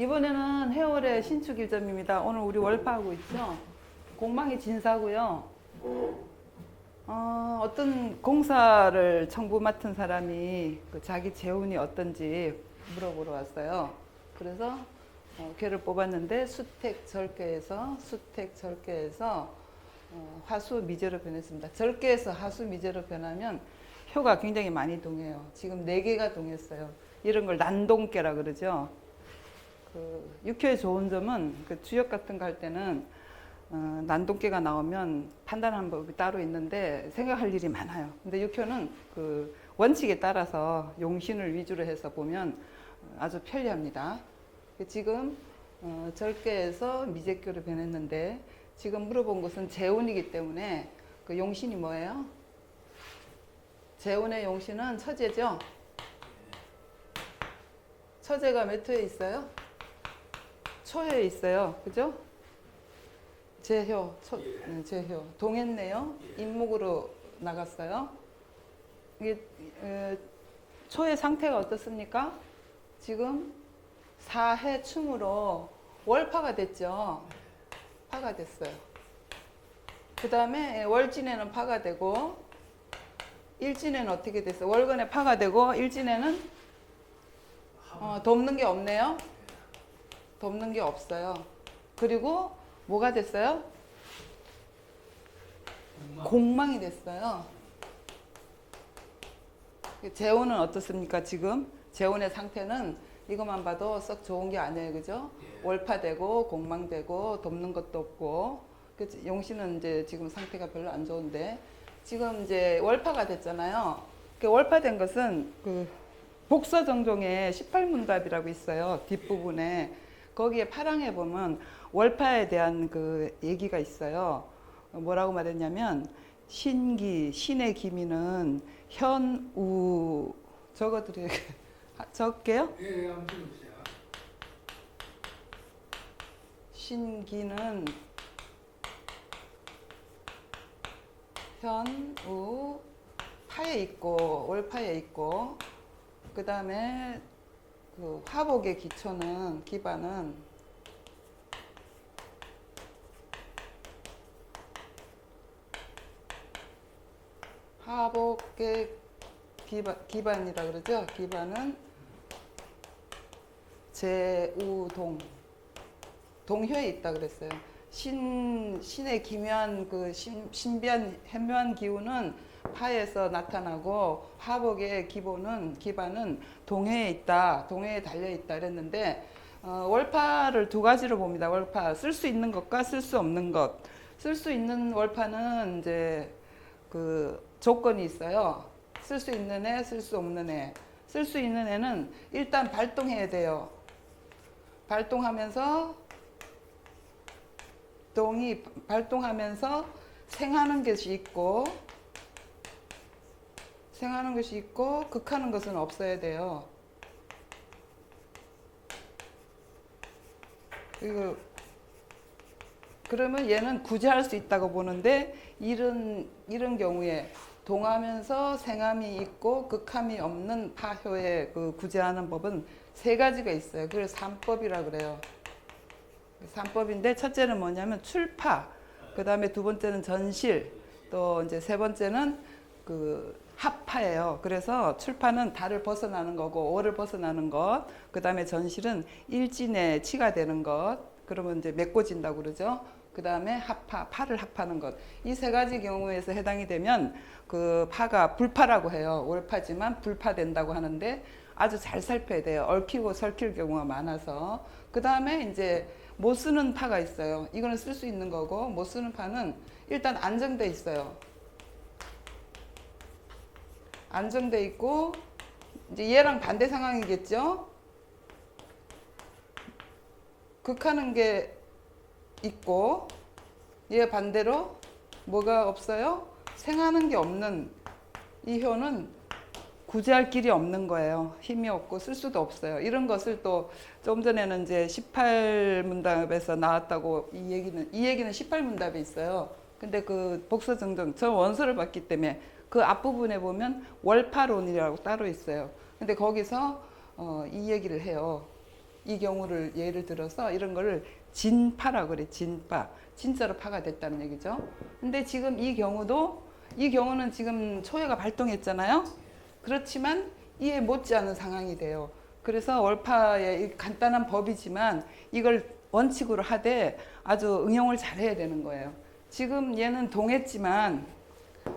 이번에는 해월의 신축 일점입니다. 오늘 우리 월파하고 있죠. 공망이 진사고요. 어, 어떤 공사를 청부 맡은 사람이 그 자기 재운이 어떤지 물어보러 왔어요. 그래서 어, 걔를 뽑았는데 수택 절개에서 수택 절개에서 어, 화수 미제로 변했습니다. 절개에서 하수 미제로 변하면 효가 굉장히 많이 동해요. 지금 네 개가 동했어요. 이런 걸 난동계라 그러죠. 그 육효의 좋은 점은 그 주역 같은 거 할 때는 어, 난동계가 나오면 판단하는 법이 따로 있는데 생각할 일이 많아요. 근데 육효는 그 원칙에 따라서 용신을 위주로 해서 보면 아주 편리합니다. 지금 어, 절개에서 미제교로 변했는데 지금 물어본 것은 재운이기 때문에 그 용신이 뭐예요? 재운의 용신은 처제죠. 처제가 몇 호에 있어요? 초에 있어요. 그죠? 제효, 초, 네, 제효. 동했네요. 인목으로 나갔어요. 이게 에, 초의 상태가 어떻습니까? 지금 사해 충으로 월파가 됐죠. 파가 됐어요. 그 다음에 월진에는 파가 되고 일진에는 어떻게 됐어요? 월간에 파가 되고 일진에는 어, 돕는 게 없네요. 돕는 게 없어요. 그리고 뭐가 됐어요? 공망 이 됐어요. 재혼은 어떻습니까? 지금 재혼의 상태는 이것만 봐도 썩 좋은 게 아니에요, 그죠? 월파되고 공망되고 돕는 것도 없고, 그 용신은 이제 지금 상태가 별로 안 좋은데 지금 이제 월파가 됐잖아요. 그 월파된 것은 그 복서정종의 18문답이라고 있어요. 뒷부분에 거기에 파랑에 보면 월파에 대한 그 얘기가 있어요. 뭐라고 말했냐면 신기 신의 기미는 현우 적어드려 적게요. 예, 한번 들어보세요. 신기는 현우 파에 있고 월파에 있고 그 다음에 그 화복의 기초는 기반은 화복의 기반, 기반이라 그러죠. 기반은 제우동 동효에 있다 그랬어요. 신 신의 기묘한 그 신, 신비한 현묘한 기운은 파에서 나타나고 화복의 기본은 기반은 동해에 있다. 동해에 달려 있다 그랬는데 어, 월파를 두 가지로 봅니다. 월파 쓸 수 있는 것과 쓸 수 없는 것. 쓸 수 있는 월파는 이제 그 조건이 있어요. 쓸 수 있는 애, 쓸 수 없는 애. 쓸 수 있는 애는 일단 발동해야 돼요. 발동하면서 동이 발동하면서 생하는 것이 있고 생하는 것이 있고 극하는 것은 없어야 돼요. 그리고 그러면 얘는 구제할 수 있다고 보는데 이런 이런 경우에 동하면서 생함이 있고 극함이 없는 파효에 그 구제하는 법은 세 가지가 있어요. 그걸 삼법이라 그래요. 삼법인데 첫째는 뭐냐면 출파, 그 다음에 두 번째는 전실, 또 이제 세 번째는 그 합파예요. 그래서 출파는 달을 벗어나는 거고 오를 벗어나는 것, 그 다음에 전실은 일진에 치가 되는 것, 그러면 이제 메꿔진다고 그러죠. 그 다음에 합파, 파를 합하는 것. 이 세 가지 경우에서 해당이 되면 그 파가 불파라고 해요. 월파지만 불파된다고 하는데 아주 잘 살펴야 돼요. 얽히고 설킬 경우가 많아서. 그 다음에 이제 못 쓰는 파가 있어요. 이거는 쓸 수 있는 거고 못 쓰는 파는 일단 안정돼 있어요. 안정돼 있고 이제 얘랑 반대 상황이겠죠. 극하는 게 있고 얘 반대로 뭐가 없어요? 생하는 게 없는 이 효는 구제할 길이 없는 거예요. 힘이 없고 쓸 수도 없어요. 이런 것을 또 좀 전에는 이제 18문답에서 나왔다고 이 얘기는 이 얘기는 18문답에 있어요. 근데 그 복서 정정 저 원서를 봤기 때문에 그 앞부분에 보면 월파론이라고 따로 있어요. 근데 거기서 어, 이 얘기를 해요. 이 경우를 예를 들어서 이런 거를 진파라고 그래 진파 진짜로 파가 됐다는 얘기죠. 근데 지금 이 경우도 이 경우는 지금 초해가 발동했잖아요. 그렇지만 이에 못지않은 상황이 돼요. 그래서 월파의 이 간단한 법이지만 이걸 원칙으로 하되 아주 응용을 잘해야 되는 거예요. 지금 얘는 동했지만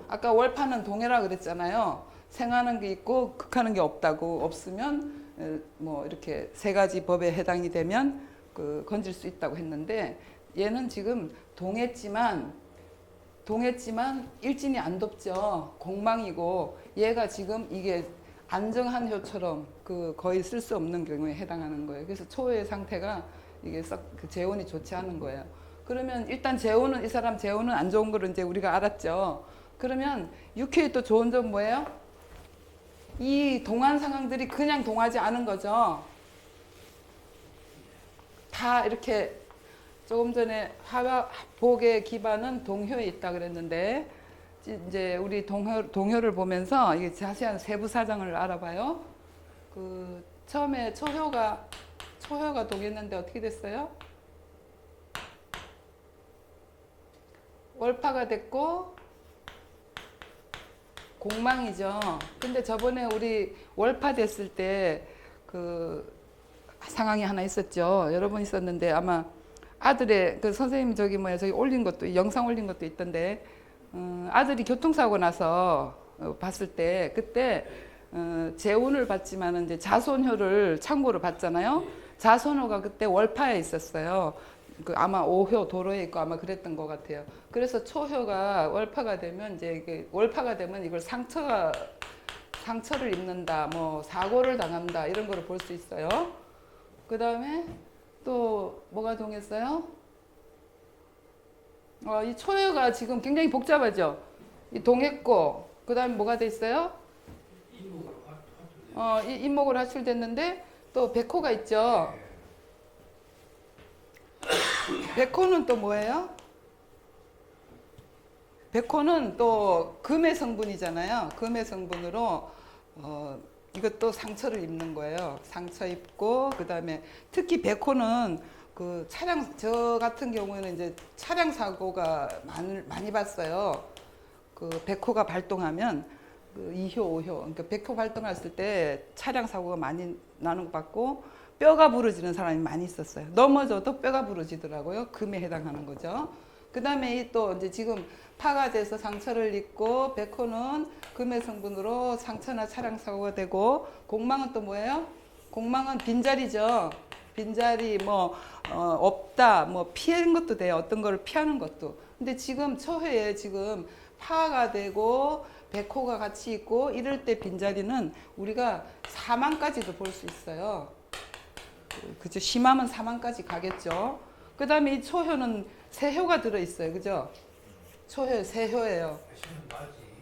아까 월파는 동해라 그랬잖아요. 생하는 게 있고 극하는 게 없다고 없으면 에, 뭐 이렇게 세 가지 법에 해당이 되면 그 건질 수 있다고 했는데 얘는 지금 동했지만 동했지만 일진이 안 덥죠. 공망이고 얘가 지금 이게 안정한 효처럼 그 거의 쓸 수 없는 경우에 해당하는 거예요. 그래서 초의 상태가 이게 썩그 재혼이 좋지 않은 거예요. 그러면 일단 재혼은 이 사람 재혼은 안 좋은 거를 이제 우리가 알았죠. 그러면 육회의 또 좋은 점 뭐예요? 이 동한 상황들이 그냥 동하지 않은 거죠. 다 이렇게 조금 전에 화복의 기반은 동효에 있다 그랬는데 이제 우리 동효, 동효를 보면서 이게 자세한 세부 사정을 알아봐요. 그 처음에 초효가 초효가 동했는데 어떻게 됐어요? 월파가 됐고 공망이죠. 근데 저번에 우리 월파 됐을 때 그 상황이 하나 있었죠. 여러 번 있었는데 아마 아들의 그 선생님 저기 뭐야 저기 올린 것도 영상 올린 것도 있던데 어, 아들이 교통사고 나서 어, 봤을 때 그때 어, 재혼을 받지만은 이제 자손효를 참고로 봤잖아요. 자손효가 그때 월파에 있었어요. 그 아마 오효 도로에 있고 아마 그랬던 것 같아요. 그래서 초효가 월파가 되면 이제 월파가 되면 이걸 상처가 상처를 입는다, 뭐 사고를 당한다 이런 거를 볼 수 있어요. 그 다음에 또 뭐가 동했어요? 어, 이 초효가 지금 굉장히 복잡하죠. 이 동했고 그 다음에 뭐가 돼 있어요? 어, 이 인목을 하출됐는데 또 백호가 있죠. 백호는 또 뭐예요? 백호는 또 금의 성분이잖아요. 금의 성분으로 어, 이것도 상처를 입는 거예요. 상처 입고 그다음에 특히 백호는 그 차량 저 같은 경우에는 이제 차량 사고가 많이 많이 봤어요. 그 백호가 발동하면 그 2효, 5효. 그러니까 백호 발동했을 때 차량 사고가 많이 나는 것 같고 뼈가 부러지는 사람이 많이 있었어요. 넘어져도 뼈가 부러지더라고요. 금에 해당하는 거죠. 그 다음에 이또 이제 지금 파가 돼서 상처를 입고 백호는 금의 성분으로 상처나 차량 사고가 되고 공망은 또 뭐예요? 공망은 빈자리죠. 빈자리 뭐 어, 없다 뭐 피하는 것도 돼요. 어떤 거를 피하는 것도. 근데 지금 초회에 지금 파가 되고 백호가 같이 있고 이럴 때 빈자리는 우리가 사망까지도 볼 수 있어요. 그죠? 심하면 사망까지 가겠죠. 그 다음에 이 초효는 세효가 들어있어요. 그죠? 초효, 세효예요.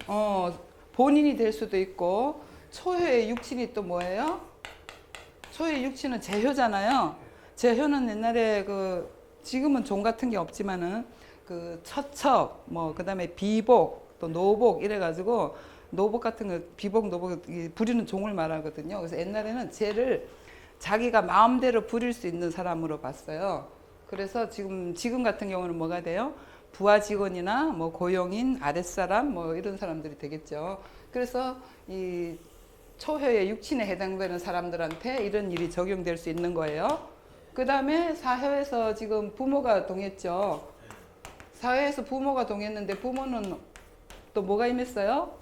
어, 본인이 될 수도 있고, 초효의 육친이 또 뭐예요? 초효의 육친은 제효잖아요. 제효는 옛날에 그, 지금은 종 같은 게 없지만은, 그, 처첩, 뭐, 그 다음에 비복, 또 노복, 이래가지고, 노복 같은 거, 비복, 노복, 이 부리는 종을 말하거든요. 그래서 옛날에는 쟤를 자기가 마음대로 부릴 수 있는 사람으로 봤어요. 그래서 지금 지금 같은 경우는 뭐가 돼요? 부하 직원이나 뭐 고용인 아랫사람 뭐 이런 사람들이 되겠죠. 그래서 이 초효의 육친에 해당되는 사람들한테 이런 일이 적용될 수 있는 거예요. 그 다음에 사회에서 지금 부모가 동했죠. 사회에서 부모가 동했는데 부모는 또 뭐가 임했어요?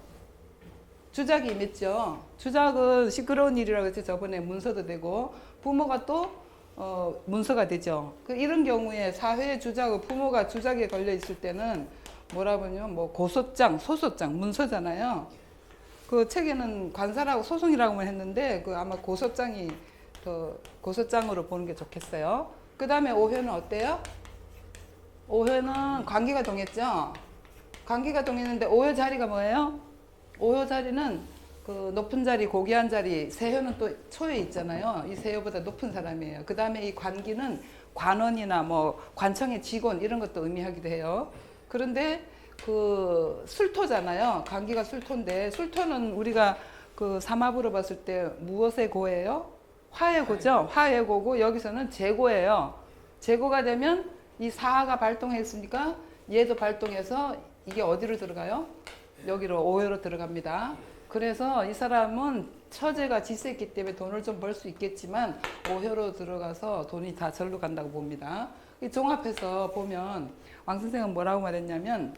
주작이 임했죠. 주작은 시끄러운 일이라고 해서 저번에 문서도 되고 부모가 또 어, 문서가 되죠. 그 이런 경우에 사회 주작의 부모가 주작에 걸려 있을 때는 뭐라 보냐면 뭐 고소장, 소소장, 문서잖아요. 그 책에는 관사라고 소송이라고만 했는데 그 아마 고소장이 더 고소장으로 보는 게 좋겠어요. 그 다음에 오회는 어때요? 오회는 관계가 동했죠. 관계가 동했는데 오회 자리가 뭐예요? 오효 자리는 그 높은 자리, 고귀한 자리, 세효는 또 초에 있잖아요. 이 세효보다 높은 사람이에요. 그 다음에 이 관기는 관원이나 뭐 관청의 직원 이런 것도 의미하기도 해요. 그런데 그 술토잖아요. 관기가 술토인데 술토는 우리가 그 삼합으로 봤을 때 무엇의 고예요? 화해고죠. 화해고고 여기서는 재고예요. 재고가 되면 이 사하가 발동했으니까 얘도 발동해서 이게 어디로 들어가요? 여기로 오해로 들어갑니다. 그래서 이 사람은 처제가 지세했기 때문에 돈을 좀 벌 수 있겠지만 오효로 들어가서 돈이 다 절로 간다고 봅니다. 이 종합해서 보면 왕 선생은 뭐라고 말했냐면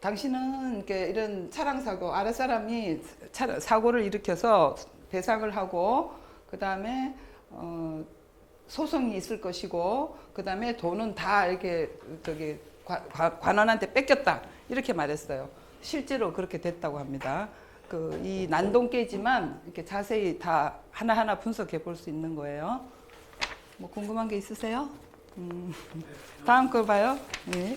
당신은 이런 차량 사고 아래 사람이 차, 사고를 일으켜서 배상을 하고 그 다음에 어, 소송이 있을 것이고 그 다음에 돈은 다 이렇게 저기 관원한테 뺏겼다 이렇게 말했어요. 실제로 그렇게 됐다고 합니다. 그 이 난동 깨지만 이렇게 자세히 다 하나하나 분석해 볼 수 있는 거예요. 뭐 궁금한 게 있으세요? 음, 다음 거 봐요. 네.